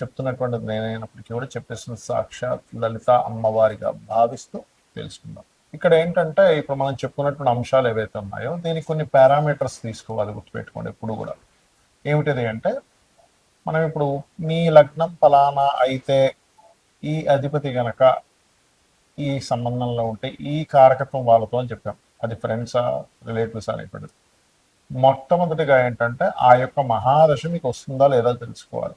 చెప్తున్నటువంటి నేనైనప్పటికీ కూడా చెప్పేస్తున్న సాక్షాత్ లలిత అమ్మవారిగా భావిస్తూ తెలుసుకుందాం. ఇక్కడ ఏంటంటే ఇప్పుడు మనం చెప్పుకున్నటువంటి అంశాలు ఏవైతే ఉన్నాయో దీనికి కొన్ని పారామీటర్స్ తీసుకోవాలి గుర్తుపెట్టుకోండి ఎప్పుడు కూడా. ఏమిటిది అంటే మనం ఇప్పుడు మీ లగ్నం ఫలానా అయితే ఈ అధిపతి గనక ఈ సంబంధంలో ఉంటే ఈ కారకత్వం వాళ్ళతో అని చెప్పాం. అది ఫ్రెండ్సా రిలేటివ్స్ అనేటువంటిది. మొట్టమొదటిగా ఏంటంటే ఆ యొక్క మహాదశ మీకు వస్తుందా లేదా తెలుసుకోవాలి.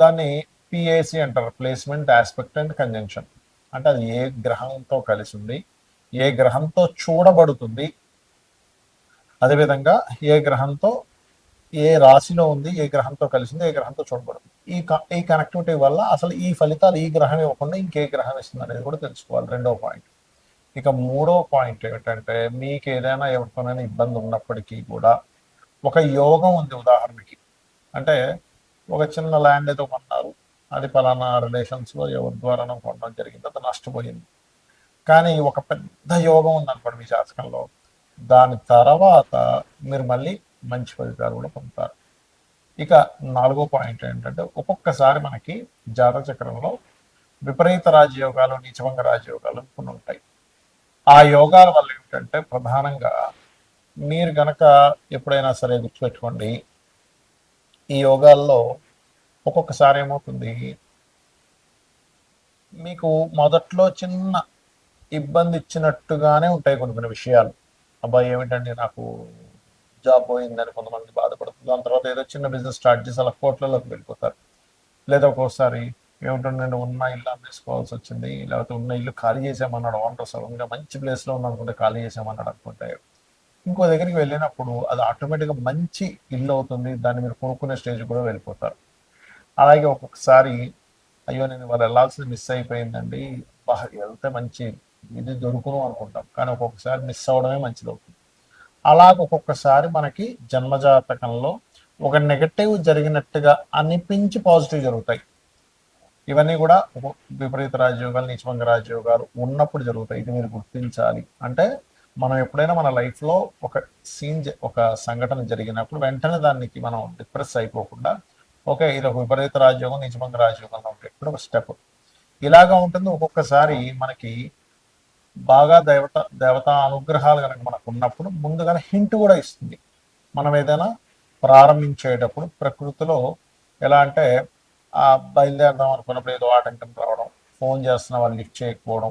దాన్ని పిఏసి అంటారు ప్లేస్మెంట్ ఆస్పెక్ట్ అండ్ కంజంక్షన్ అంటే అది ఏ గ్రహంతో కలిసి ఉంది ఏ గ్రహంతో చూడబడుతుంది అదేవిధంగా ఏ గ్రహంతో ఏ రాశిలో ఉంది ఏ గ్రహంతో కలిసింది ఏ గ్రహంతో చూడబడుతుంది. ఈ ఈ కనెక్టివిటీ వల్ల అసలు ఈ ఫలితాలు ఈ గ్రహం ఇవ్వకుండా ఇంకే గ్రహం ఇస్తుంది అనేది కూడా తెలుసుకోవాలి రెండో పాయింట్ ఇక మూడో పాయింట్ ఏమిటంటే మీకు ఏదైనా ఎవరితోనైనా ఇబ్బంది ఉన్నప్పటికీ కూడా ఒక యోగం ఉంది ఉదాహరణకి. అంటే ఒక చిన్న ల్యాండ్ ఏదో కొన్నారు. అది పలానా రిలేషన్స్లో ఎవరి ద్వారానో కొనడం జరిగింది. అది నష్టపోయింది. కానీ ఒక పెద్ద యోగం ఉంది అనుకోండి మీ జాతకంలో. దాని తర్వాత మీరు మళ్ళీ మంచి ఫలితాలు కూడా పొందుతారు. ఇక నాలుగో పాయింట్ ఏంటంటే ఒక్కొక్కసారి మనకి జాతక చక్రంలో విపరీత రాజయోగాలు నీచభంగ రాజయోగాలు కొన్ని ఉంటాయి. ఆ యోగాల వల్ల ఏమిటంటే ప్రధానంగా మీరు గనక ఎప్పుడైనా సరే గుర్తుపెట్టుకోండి ఈ యోగాల్లో ఒక్కొక్కసారి ఏమవుతుంది? మీకు మొదట్లో చిన్న ఇబ్బంది ఇచ్చినట్టుగానే ఉంటాయి కొన్ని కొన్ని విషయాలు. అబ్బాయి ఏమిటండి నాకు జాబ్ పోయిందని కొంతమంది బాధపడుతుంది దాని తర్వాత ఏదో చిన్న బిజినెస్ స్టార్ట్ చేసి అలా కోట్లలోకి వెళ్ళిపోతారు. లేదా ఒక్కోసారి ఏమిటంటే ఉన్న ఇల్లు అమ్మేసుకోవాల్సి వచ్చింది లేకపోతే ఉన్న ఇల్లు ఖాళీ చేసామన్నాడు ఓనర్ సడన్గా మంచి ప్లేస్లో ఉన్నానుకుంటే ఖాళీ చేసామన్నాడు అనుకుంటే ఇంకో దగ్గరికి వెళ్ళినప్పుడు అది ఆటోమేటిక్గా మంచి ఇల్లు అవుతుంది దాన్ని మీరు కొనుక్కునే స్టేజ్ కూడా వెళ్ళిపోతారు. అలాగే ఒక్కొక్కసారి అయ్యో నేను వాళ్ళు వెళ్ళాల్సింది మిస్ అయిపోయిందండి వెళ్తే మంచి ఇది దొరుకును అనుకుంటాం కానీ ఒక్కొక్కసారి మిస్ అవ్వడమే మంచిది అవుతుంది. అలాగ ఒక్కొక్కసారి మనకి జన్మజాతకంలో ఒక నెగటివ్ జరిగినట్టుగా అనిపించి పాజిటివ్ జరుగుతాయి. ఇవన్నీ కూడా ఒక విపరీత రాజయోగాలు నీచభంగ రాజయోగాలు ఉన్నప్పుడు జరుగుతాయి. ఇది మీరు గుర్తించాలి. అంటే మనం ఎప్పుడైనా మన లైఫ్లో ఒక సీన్ ఒక సంఘటన జరిగినప్పుడు వెంటనే దానికి మనం డిప్రెస్ అయిపోకుండా ఓకే ఇది ఒక విపరీత రాజయోగం నిజమంగ రాజయోగంలో ఉంటే ఇప్పుడు ఒక స్టెప్ ఇలాగా ఉంటుంది ఒక్కొక్కసారి మనకి బాగా దేవత దేవతా అనుగ్రహాలు కనుక మనకు ఉన్నప్పుడు ముందుగానే హింట్ కూడా ఇస్తుంది. మనం ఏదైనా ప్రారంభించేటప్పుడు ప్రకృతిలో ఎలా అంటే ఆ బయలుదేరదాం అనుకున్నప్పుడు ఏదో ఆటంకం రావడం ఫోన్ చేస్తున్న వాళ్ళు లిఫ్ట్ చేయకపోవడం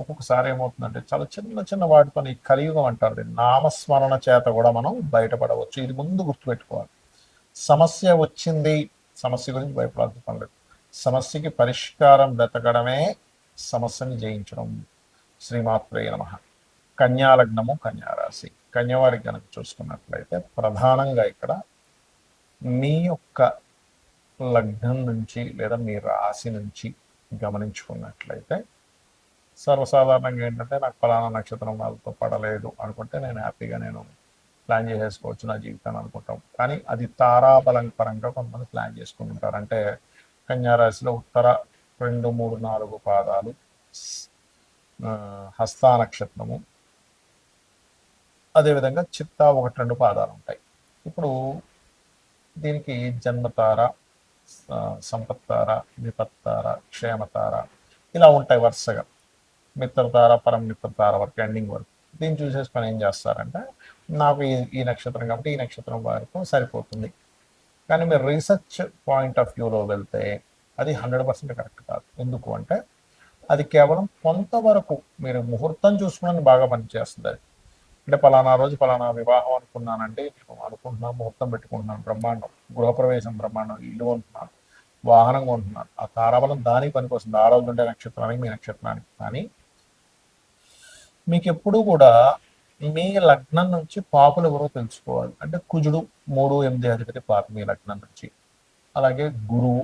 ఒక్కొక్కసారి ఏమవుతుందంటే చాలా చిన్న చిన్న వాటితో ఈ కలియుగం అంటారు. నామస్మరణ చేత కూడా మనం బయటపడవచ్చు. ఇది ముందు గుర్తుపెట్టుకోవాలి. సమస్య వచ్చింది సమస్య గురించి భయపడాల్సిన పని లేదు. సమస్యకి పరిష్కారం వెతకడమే సమస్యని జయించడం. శ్రీమాత్రే నమ. కన్యాలగ్నము కన్యారాశి. కన్యవారికి కనుక చూసుకున్నట్లయితే ప్రధానంగా ఇక్కడ మీ యొక్క లగ్నం నుంచి లేదా మీ రాశి నుంచి గమనించుకున్నట్లయితే సర్వసాధారణంగా ఏంటంటే నాకు ఫలానా నక్షత్రం వాళ్ళతో పడలేదు అనుకుంటే నేను హ్యాపీగా నేను ప్లాన్ చేసేసుకోవచ్చు నా జీవితాన్ని అనుకుంటాం. కానీ అది తారాబలం పరంగా కొంతమంది ప్లాన్ చేసుకుంటుంటారు. అంటే కన్యారాశిలో ఉత్తర రెండు మూడు నాలుగు పాదాలు హస్త హస్తా నక్షత్రము. అదేవిధంగా చిత్తా ఒకటి రెండు పాదాలు ఉంటాయి. ఇప్పుడు దీనికి జన్మతార సంపత్తార విపత్తార క్షేమతార ఇలా ఉంటాయి వరుసగా. మిత్రతార పరం మిత్రతార వరకు ఎండింగ్ వరకు దీన్ని చూసేసుకొని ఏం చేస్తారంటే నాకు ఈ ఈ నక్షత్రం కాబట్టి ఈ నక్షత్రం వరకు సరిపోతుంది. కానీ మీరు రీసెర్చ్ పాయింట్ ఆఫ్ వ్యూలో వెళ్తే అది హండ్రెడ్ పర్సెంట్ కరెక్ట్ కాదు. ఎందుకు అంటే అది కేవలం కొంతవరకు మీరు ముహూర్తం చూసుకుని బాగా పనిచేస్తుంది అది. అంటే పలానా రోజు పలానా వివాహం అనుకున్నానంటే నేను అనుకుంటున్నాను ముహూర్తం పెట్టుకుంటున్నాను బ్రహ్మాండం గృహప్రవేశం బ్రహ్మాండం ఇల్లు కొంటున్నాను వాహనం కొంటున్నాను ఆ తారాబలం దానికి పనికొస్తుంది. ఆ రోజు ఉండే నక్షత్రానికి మీ నక్షత్రానికి. కానీ మీకు ఎప్పుడూ కూడా మీ లగ్నం నుంచి పాపులు ఎవరో తెలుసుకోవాలి. అంటే కుజుడు మూడు ఎనిమిది అధిపతి పాప మీ లగ్నం నుంచి. అలాగే గురువు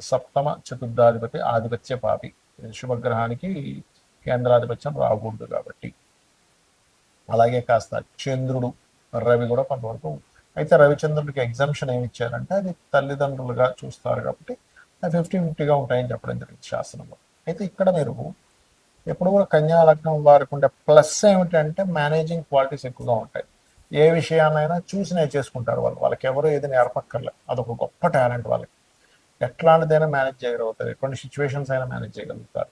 సప్తమ చతుర్థాధిపతి ఆధిపత్య పాపి. శుభగ్రహానికి కేంద్రాధిపత్యం రాకూడదు కాబట్టి. అలాగే కాస్త చంద్రుడు రవి కూడా కొంతవరకు అయితే రవిచంద్రుడికి ఎగ్జామ్షన్ ఏమి ఇచ్చారంటే అది తల్లిదండ్రులుగా చూస్తారు కాబట్టి ఫిఫ్టీ ఫిఫ్టీగా ఉంటాయని చెప్పడం జరిగింది శాసనంలో. అయితే ఇక్కడ మీరు ఎప్పుడు కూడా కన్యా లగ్నం వారికి ఉండే ప్లస్ ఏమిటంటే మేనేజింగ్ క్వాలిటీస్ ఎక్కువగా ఉంటాయి. ఏ విషయాన్నైనా చూసి నేర్చేసుకుంటారు వాళ్ళు. వాళ్ళకి ఎవరు ఏది నేర్పక్కర్లేదు అదొక గొప్ప టాలెంట్ వాళ్ళకి. ఎట్లాంటిదైనా మేనేజ్ చేయగలుగుతారు. ఎటువంటి సిచ్యువేషన్స్ అయినా మేనేజ్ చేయగలుగుతారు.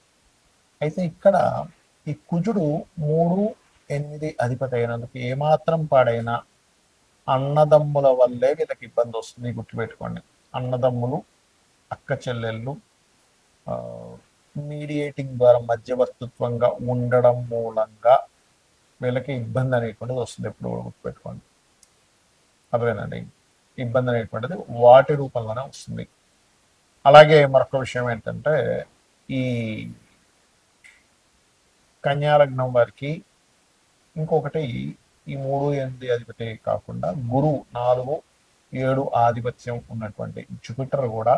అయితే ఇక్కడ ఈ కుజుడు మూడు ఎనిమిది అధిపతి అయినందుకు ఏమాత్రం పాడైనా అన్నదమ్ముల వల్లే వీళ్ళకి ఇబ్బంది వస్తుంది. గుర్తుపెట్టుకోండి. అన్నదమ్ములు అక్క చెల్లెళ్ళు మీడియేటింగ్ ద్వారా మధ్యవర్తిత్వంగా ఉండడం మూలంగా వీళ్ళకి ఇబ్బంది అనేటువంటిది వస్తుంది. ఎప్పుడు కూడా గుర్తుపెట్టుకోండి. అదేనండి ఇబ్బంది అనేటువంటిది వాటి రూపంలోనే వస్తుంది. అలాగే మరొక విషయం ఏంటంటే ఈ కన్యాలగ్నం వారికి ఇంకొకటి ఈ మూడు ఎనిమిది అధిపతి కాకుండా గురువు నాలుగు ఏడు ఆధిపత్యం ఉన్నటువంటి జుపిటర్ కూడా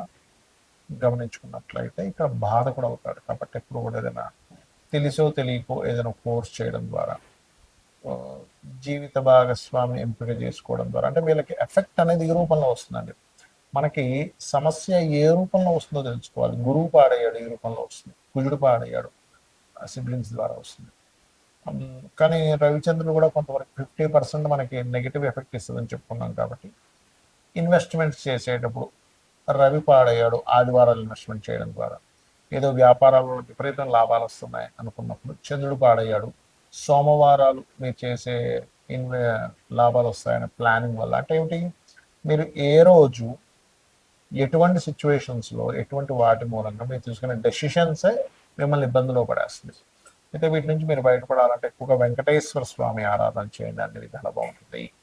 గమనించుకున్నట్లయితే ఇక్కడ బాధ కూడా అవుతాడు. కాబట్టి ఎప్పుడు కూడా ఏదైనా తెలిసో తెలియకో ఏదైనా కోర్స్ చేయడం ద్వారా జీవిత భాగస్వామి ఎంపిక చేసుకోవడం ద్వారా అంటే వీళ్ళకి ఎఫెక్ట్ అనేది ఈ రూపంలో వస్తుందండి. మనకి సమస్య ఏ రూపంలో వస్తుందో తెలుసుకోవాలి. గురువు పాడయ్యాడు ఈ రూపంలో వస్తుంది. కుజుడు పాడయ్యాడు సిబ్లింగ్స్ ద్వారా వస్తుంది. కానీ రవిచంద్రుడు కూడా కొంతవరకు ఫిఫ్టీ పర్సెంట్ మనకి నెగిటివ్ ఎఫెక్ట్ ఇస్తుందని చెప్పుకున్నాం కాబట్టి ఇన్వెస్ట్మెంట్స్ చేసేటప్పుడు రవి పాడయ్యాడు ఆదివారాలు ఇన్వెస్ట్మెంట్ చేయడం ద్వారా. ఏదో వ్యాపారాల్లో విపరీతం లాభాలు వస్తున్నాయి అనుకున్నప్పుడు చంద్రుడు పాడయ్యాడు. సోమవారాలు మీరు చేసే ఇన్వె లాభాలు వస్తాయనే ప్లానింగ్ వల్ల అంటే ఏమిటి? మీరు ఏ రోజు ఎటువంటి సిచ్యువేషన్స్లో ఎటువంటి వాటి మూలంగా మీరు తీసుకునే డెసిషన్సే మిమ్మల్ని ఇబ్బందులో పడేస్తుంది? అయితే వీటి నుంచి మీరు బయటపడాలంటే ఎక్కువగా వెంకటేశ్వర స్వామి ఆరాధన చేయండి. అన్ని విధాలు బాగుంటుంది.